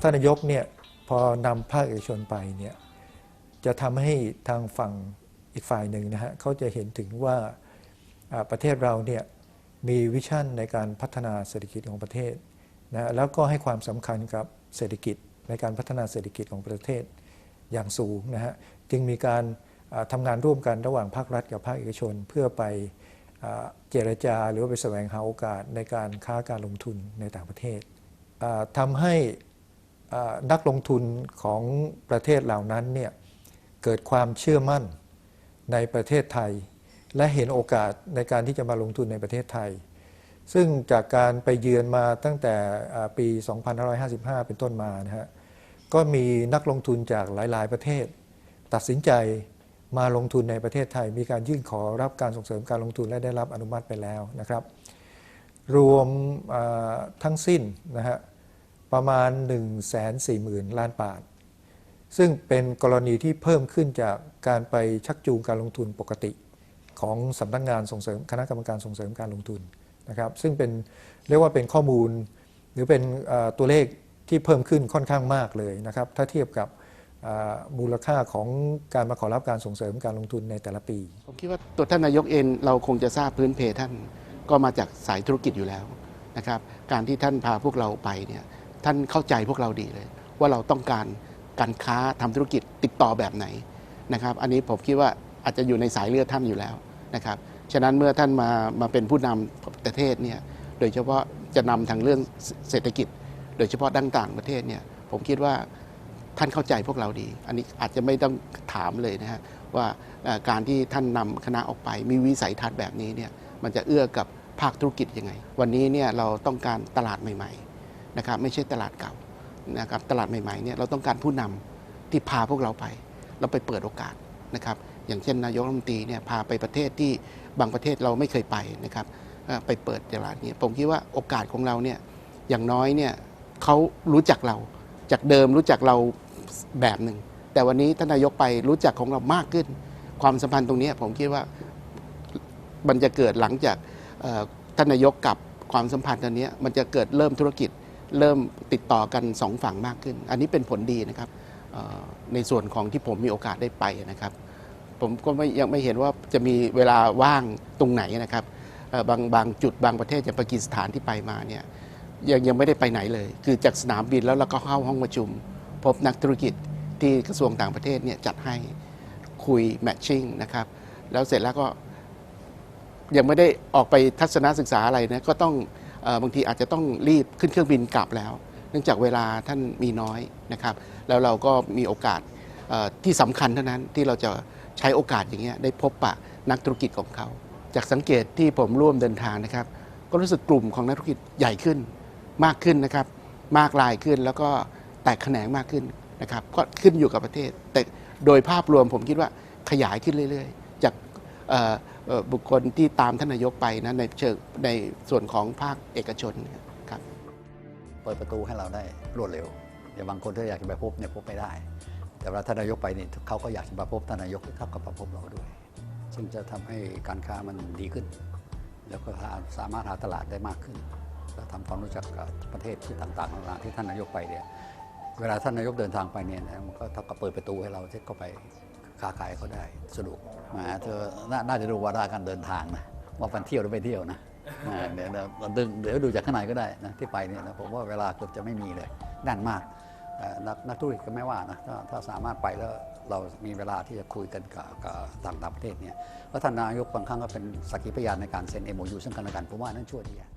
ท่านนายกเนี่ยพอนำภาคเอกชนไปเนี่ยจะทำให้ทางฝั่งอีกฝ่ายหนึ่งนะฮะเขาจะเห็นถึงว่าประเทศเราเนี่ยมีวิชั่นในการพัฒนาเศรษฐกิจของประเทศนะแล้วก็ให้ความสำคัญกับเศรษฐกิจในการพัฒนาเศรษฐกิจของประเทศอย่างสูงนะฮะจึงมีการทำงานร่วมกันระหว่างภาครัฐกับภาคเอกชน เพื่อไปเจรจาหรือว่าไปแสวงหาโอกาสในการค้าการลงทุนในต่างประเทศ ทำให้นักลงทุนของประเทศเหล่านั้นเนี่ยเกิดความเชื่อมั่นในประเทศไทย และเห็นโอกาสในการที่จะมาลงทุนในประเทศไทย ซึ่งจากการไปเยือนมาตั้งแต่ปี 2555 เป็นต้นมานะฮะก็มีนักลงทุนจากหลาย ๆ ประเทศ ตัดสินใจมาลงทุนในประเทศไทย มีการยื่นขอรับการส่งเสริมการลงทุนและได้รับอนุมัติไปแล้วนะครับ รวมทั้งสิ้นนะฮะประมาณ 1 4 0 0 0 0 ล้านบาท ซึ่งเป็นกรณีที่เพิ่มขึ้นจากการไปชักจูงการลงทุนปกติของสำนักงานส่งเสริมคณะกรรมการส่งเสริมการลงทุนนะครับซึ่งเป็นเรียกว่าเป็นข้อมูล หรือเป็นตัวเลขที่เพิ่มขึ้นค่อนข้างมากเลยนะครับถ้าเทียบกับมูลค่าของการมาขอรับการส่งเสริมการลงทุนในแต่ละปี ผมคิดว่าตัวท่านนายกเองเราคงจะทราบพื้นเพท่าน ก็มาจากสายธุรกิจอยู่แล้วนะครับการที่ท่านพาพวกเราไปเนี่ยท่านเข้าใจพวกเราดีเลย ว่าเราต้องการการค้าทำธุรกิจติดต่อแบบไหนนะครับ อันนี้ผมคิดว่าอาจจะอยู่ในสายเลือดท่านอยู่แล้วนะครับฉะนั้นเมื่อท่านมามาเป็นผู้นำประเทศเนี่ยโดยเฉพาะจะนำทางเรื่องเศรษฐกิจ โดยเฉพาะด้านต่างประเทศเนี่ยผมคิดว่าท่านเข้าใจพวกเราดี อันนี้อาจจะไม่ต้องถามเลยนะฮะว่าการที่ท่านนำคณะออกไปมีวิสัยทัศน์แบบนี้เนี่ยมันจะเอื้อกับ ภาคธุรกิจยังไง วันนี้เนี่ยเราต้องการตลาดใหม่ๆนะครับไม่ใช่ตลาดเก่านะครับตลาดใหม่ๆเนี่ยเราต้องการผู้นำที่พาพวกเราไปแล้วไปเปิดโอกาสนะครับอย่างเช่นนายกรัฐมนตรีเนี่ยพาไปประเทศที่บางประเทศเราไม่เคยไปนะครับไปเปิดตลาดนี้ผมคิดว่าโอกาสของเราเนี่ยอย่างน้อยเนี่ยเขารู้จักเราจากเดิมรู้จักเราแบบหนึ่งแต่วันนี้ท่านนายกไปรู้จักของเรามากขึ้น ความสัมพันธ์ตรงนี้ผมคิดว่ามันจะเกิดหลังจาก ท่านนายกกับความสัมพันธ์อันนี้มันจะเกิดเริ่มธุรกิจเริ่มติดต่อกันสองฝั่งมากขึ้น อันนี้เป็นผลดีนะครับในส่วนของที่ผมมีโอกาสได้ไปนะครับ ผมก็ไม่ยังไม่เห็นว่าจะมีเวลาว่างตรงไหนนะครับบางบางจุดบางประเทศอย่างปากีสถานที่ไปมาเนี่ยยังยังไม่ได้ไปไหนเลย คือจากสนามบินแล้วเราก็เข้าห้องประชุม พบนักธุรกิจที่กระทรวงต่างประเทศเนี่ยจัดให้คุยแมทชิ่งนะครับแล้วเสร็จแล้วก็ ยังไม่ได้ออกไปทัศนศึกษาอะไรนะก็ต้องบางทีอาจจะต้องรีบขึ้นเครื่องบินกลับแล้ว เนื่องจากเวลาท่านมีน้อยนะครับ แล้วเราก็มีโอกาสที่สำคัญเท่านั้นที่เราจะใช้โอกาสอย่างเงี้ยได้พบปะนักธุรกิจของเขา จากสังเกตที่ผมร่วมเดินทางนะครับ ก็รู้สึกกลุ่มของนักธุรกิจใหญ่ขึ้นมากขึ้นนะครับ มากลายขึ้นแล้วก็แตกแขนงมากขึ้นนะครับ ก็ขึ้นอยู่กับประเทศ แต่โดยภาพรวมผมคิดว่าขยายขึ้นเรื่อย ๆ จาก บุคคลที่ตามท่านนายกไปนะในเชิงในส่วนของภาคเอกชนครับเปิดประตูให้เราได้รวดเร็วอย่างบางคนถ้าอยากจะไปพบเนี่ยพบไม่ได้ แต่เวลาท่านนายกไปนี่เขาก็อยากจะมาพบท่านนายกเท่ากับมาพบเราด้วย ซึ่งจะทำให้การค้ามันดีขึ้น แล้วก็สามารถหาตลาดได้มากขึ้นและทำความรู้จักกับประเทศที่ต่างๆาที่ท่านนายกไปเนี่ยเวลาท่านนายกเดินทางไปเนี่ยนะมันก็เท่ากับเปิดประตูให้เราที่เข้าไป ค้าขายเขาได้สะดวกหมาเธอน,น่าจะดูวาระการเดินทางนะว่ามันเที่ยวหรือไม่เที่ยวนะเดี๋ยวเดี๋ยวเดี๋ยวเดี๋ยวดูจากข้างในก็ได้นะที่ไปเนี่ยนะผมว่าเวลาเกือบจะไม่มีเลยแน่นมากนักนักธุรกิจก็ไม่ว่านะถ้าถ้าสามารถไปแล้วเรามีเวลาที่จะคุยกันกับกับต่างต่างประเทศเนี่ยแล้วท่านนายกบางครั้งก็เป็นสักขีพยานในการเซ็น MOU ซึ่งกันและกันผมว่านั่นช่วยดีอะ